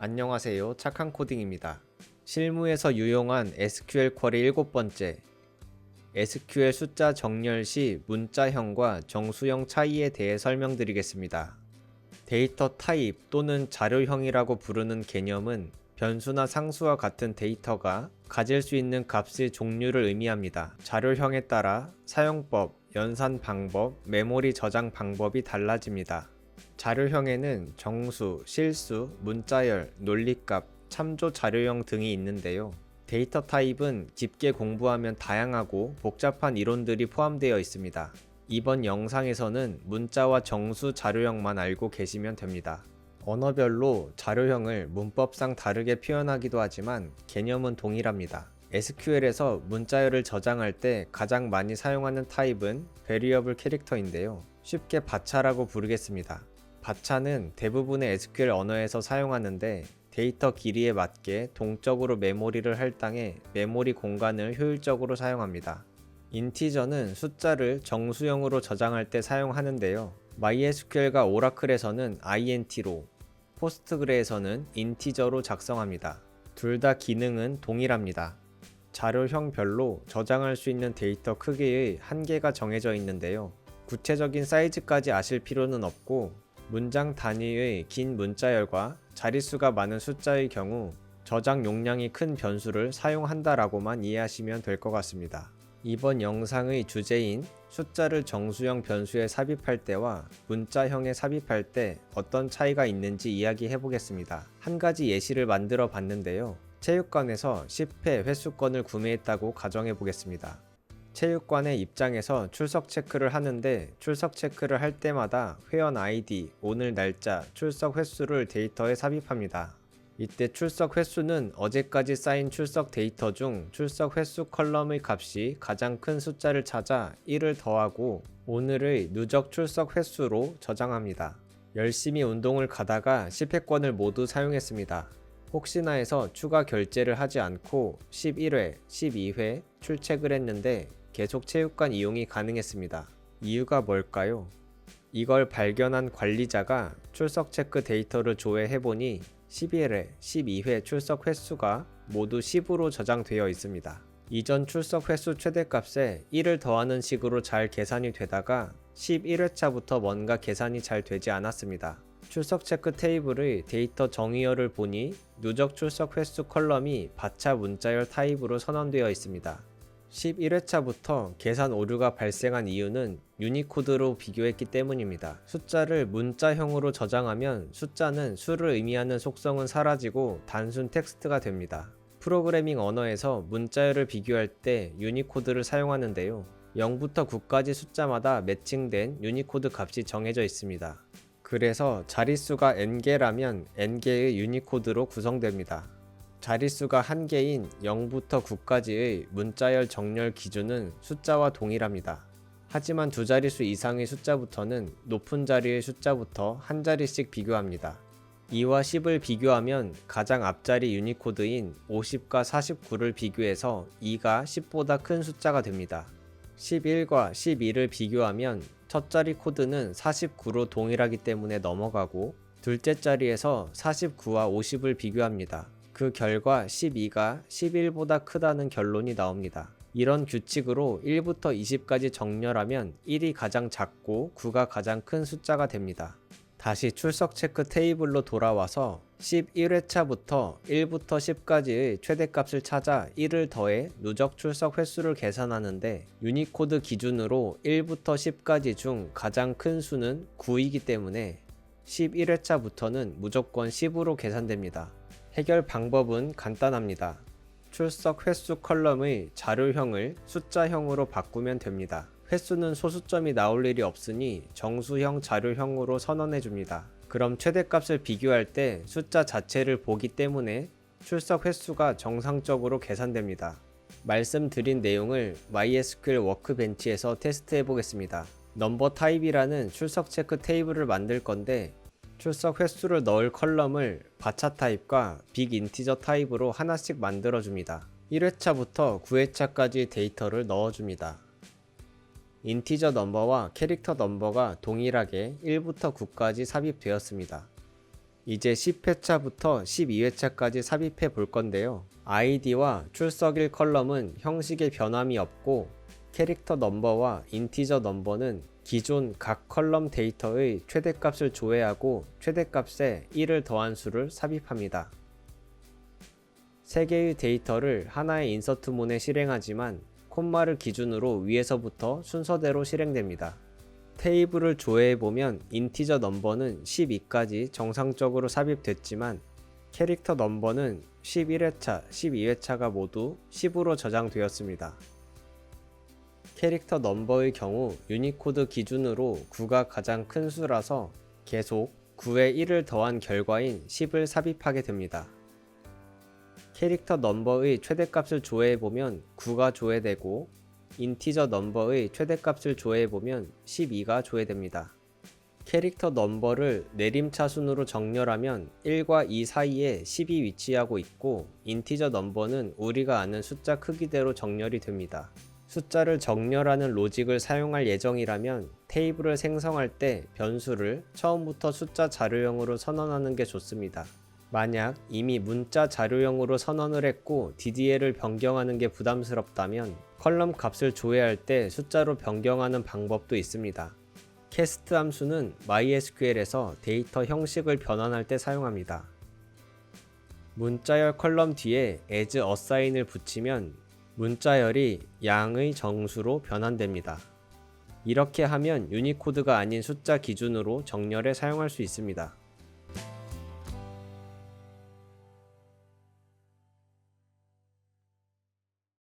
안녕하세요. 착한 코딩입니다. 실무에서 유용한 SQL 쿼리 일곱 번째. SQL 숫자 정렬 시 문자형과 정수형 차이에 대해 설명드리겠습니다. 데이터 타입 또는 자료형이라고 부르는 개념은 변수나 상수와 같은 데이터가 가질 수 있는 값의 종류를 의미합니다. 자료형에 따라 사용법, 연산 방법, 메모리 저장 방법이 달라집니다. 자료형에는 정수, 실수, 문자열, 논리값, 참조 자료형 등이 있는데요. 데이터 타입은 깊게 공부하면 다양하고 복잡한 이론들이 포함되어 있습니다. 이번 영상에서는 문자와 정수 자료형만 알고 계시면 됩니다. 언어별로 자료형을 문법상 다르게 표현하기도 하지만 개념은 동일합니다. SQL에서 문자열을 저장할 때 가장 많이 사용하는 타입은 Variable 캐릭터인데요. 쉽게 바차라고 부르겠습니다. 바차는 대부분의 SQL 언어에서 사용하는데 데이터 길이에 맞게 동적으로 메모리를 할당해 메모리 공간을 효율적으로 사용합니다. 인티저는 숫자를 정수형으로 저장할 때 사용하는데요. MySQL과 오라클에서는 int로, 포스트그레에서는 인티저로 작성합니다. 둘 다 기능은 동일합니다. 자료형별로 저장할 수 있는 데이터 크기의 한계가 정해져 있는데요. 구체적인 사이즈까지 아실 필요는 없고 문장 단위의 긴 문자열과 자릿수가 많은 숫자의 경우 저장 용량이 큰 변수를 사용한다라고만 이해하시면 될 것 같습니다. 이번 영상의 주제인 숫자를 정수형 변수에 삽입할 때와 문자형에 삽입할 때 어떤 차이가 있는지 이야기해 보겠습니다. 한 가지 예시를 만들어 봤는데요. 체육관에서 10회 횟수권을 구매했다고 가정해 보겠습니다. 체육관의 입장에서 출석 체크를 하는데 출석 체크를 할 때마다 회원 아이디, 오늘 날짜, 출석 횟수를 데이터에 삽입합니다. 이때 출석 횟수는 어제까지 쌓인 출석 데이터 중 출석 횟수 컬럼의 값이 가장 큰 숫자를 찾아 1을 더하고 오늘의 누적 출석 횟수로 저장합니다. 열심히 운동을 가다가 10회권을 모두 사용했습니다. 혹시나 해서 추가 결제를 하지 않고 11회, 12회 출첵을 했는데 계속 체육관 이용이 가능했습니다. 이유가 뭘까요? 이걸 발견한 관리자가 출석 체크 데이터를 조회해보니 11회, 12회 출석 횟수가 모두 10으로 저장되어 있습니다. 이전 출석 횟수 최대값에 1을 더하는 식으로 잘 계산이 되다가 11회차부터 뭔가 계산이 잘 되지 않았습니다. 출석 체크 테이블의 데이터 정의어를 보니 누적 출석 횟수 컬럼이 바차 문자열 타입으로 선언되어 있습니다. 11회차부터 계산 오류가 발생한 이유는 유니코드로 비교했기 때문입니다. 숫자를 문자형으로 저장하면 숫자는 수를 의미하는 속성은 사라지고 단순 텍스트가 됩니다. 프로그래밍 언어에서 문자열을 비교할 때 유니코드를 사용하는데요. 0부터 9까지 숫자마다 매칭된 유니코드 값이 정해져 있습니다. 그래서 자릿수가 n개라면 n개의 유니코드로 구성됩니다. 자릿수가 한 개인 0부터 9까지의 문자열 정렬 기준은 숫자와 동일합니다. 하지만 두 자릿수 이상의 숫자부터는 높은 자리의 숫자부터 한 자리씩 비교합니다. 2와 10을 비교하면 가장 앞자리 유니코드인 50과 49를 비교해서 2가 10보다 큰 숫자가 됩니다. 11과 12를 비교하면 첫 자리 코드는 49로 동일하기 때문에 넘어가고 둘째 자리에서 49와 50을 비교합니다. 그 결과 12가 11보다 크다는 결론이 나옵니다. 이런 규칙으로 1부터 20까지 정렬하면 1이 가장 작고 9가 가장 큰 숫자가 됩니다. 다시 출석 체크 테이블로 돌아와서 11회차부터 1부터 10까지의 최대값을 찾아 1을 더해 누적 출석 횟수를 계산하는데 유니코드 기준으로 1부터 10까지 중 가장 큰 수는 9이기 때문에 11회차부터는 무조건 10으로 계산됩니다. 해결 방법은 간단합니다. 출석 횟수 컬럼의 자료형을 숫자형으로 바꾸면 됩니다. 횟수는 소수점이 나올 일이 없으니 정수형 자료형으로 선언해 줍니다. 그럼 최대값을 비교할 때 숫자 자체를 보기 때문에 출석 횟수가 정상적으로 계산됩니다. 말씀드린 내용을 MySQL 워크벤치에서 테스트해 보겠습니다. 넘버 타입이라는 출석 체크 테이블을 만들 건데 출석 횟수를 넣을 컬럼을 바차 타입과 빅 인티저 타입으로 하나씩 만들어 줍니다. 1회차부터 9회차까지 데이터를 넣어 줍니다. 인티저 넘버와 캐릭터 넘버가 동일하게 1부터 9까지 삽입되었습니다. 이제 10회차부터 12회차까지 삽입해 볼 건데요. 아이디와 출석일 컬럼은 형식의 변함이 없고 캐릭터 넘버와 인티저 넘버는 기존 각 컬럼 데이터의 최대값을 조회하고 최대값에 1을 더한 수를 삽입합니다. 세 개의 데이터를 하나의 인서트문에 실행하지만 콤마를 기준으로 위에서부터 순서대로 실행됩니다. 테이블을 조회해보면 인티저 넘버는 12까지 정상적으로 삽입됐지만 캐릭터 넘버는 11회차, 12회차가 모두 10으로 저장되었습니다. 캐릭터 넘버의 경우 유니코드 기준으로 9가 가장 큰 수라서 계속 9에 1을 더한 결과인 10을 삽입하게 됩니다. 캐릭터 넘버의 최대값을 조회해보면 9가 조회되고 인티저 넘버의 최대값을 조회해보면 12가 조회됩니다. 캐릭터 넘버를 내림차 순으로 정렬하면 1과 2 사이에 10이 위치하고 있고 인티저 넘버는 우리가 아는 숫자 크기대로 정렬이 됩니다. 숫자를 정렬하는 로직을 사용할 예정이라면 테이블을 생성할 때 변수를 처음부터 숫자 자료형으로 선언하는 게 좋습니다. 만약 이미 문자 자료형으로 선언을 했고 DDL을 변경하는 게 부담스럽다면 컬럼 값을 조회할 때 숫자로 변경하는 방법도 있습니다. 캐스트 함수는 MySQL에서 데이터 형식을 변환할 때 사용합니다. 문자열 컬럼 뒤에 as assign을 붙이면 문자열이 양의 정수로 변환됩니다. 이렇게 하면 유니코드가 아닌 숫자 기준으로 정렬에 사용할 수 있습니다.